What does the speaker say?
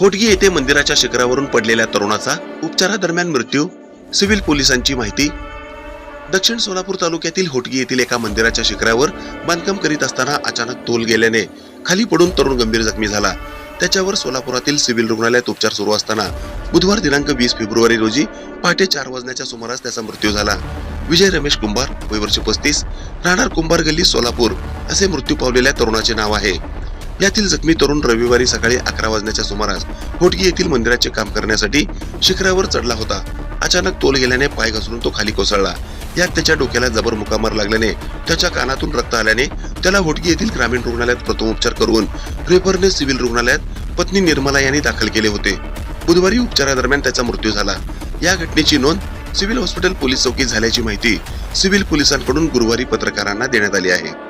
होटगी येथे मंदिराच्या शिखरावरून पडलेल्या तरुणाचा उपचारादरम्यान मृत्यू सिव्हिल पोलिसांची माहिती. दक्षिण सोलापूर तालुक्यातील होटगी येथील एका मंदिराच्या शिखरावर बांधकाम करीत असताना अचानक तोल गेल्याने खाली पडून तरुण गंभीर जखमी झाला. त्याच्यावर सोलापुरातील सिव्हिल रुग्णालयात उपचार सुरू असताना बुधवार दिनांक वीस फेब्रुवारी रोजी पहाटे चार वाजण्याच्या सुमारास त्याचा मृत्यू झाला. विजय रमेश कुंभार वय वर्ष पस्तीस राहणार कुंभार गल्ली सोलापूर असे मृत्यू पावलेल्या तरुणाचे नाव आहे. यातील जखमी तरुण रविवारी सकाळी अकरा वाजण्याच्या सुमारास होटगी येथील मंदिराचे काम करण्यासाठी शिखरावर चढला होता. अचानक तोल गेल्याने पाय घसरून तो खाली कोसळला. यात त्याच्या डोक्याला जबर मुकामार लागल्याने त्याच्या कानातून रक्त आल्याने त्याला होटगी येथील ग्रामीण रुग्णालयात प्रथमोपचार करून रेफरने सिव्हिल रुग्णालयात पत्नी निर्मला यांनी दाखल केले होते. बुधवारी उपचारादरम्यान त्याचा मृत्यू झाला. या घटनेची नोंद सिव्हिल हॉस्पिटल पोलीस चौकीत झाल्याची माहिती सिव्हिल पोलिसांकडून गुरुवारी पत्रकारांना देण्यात आली आहे.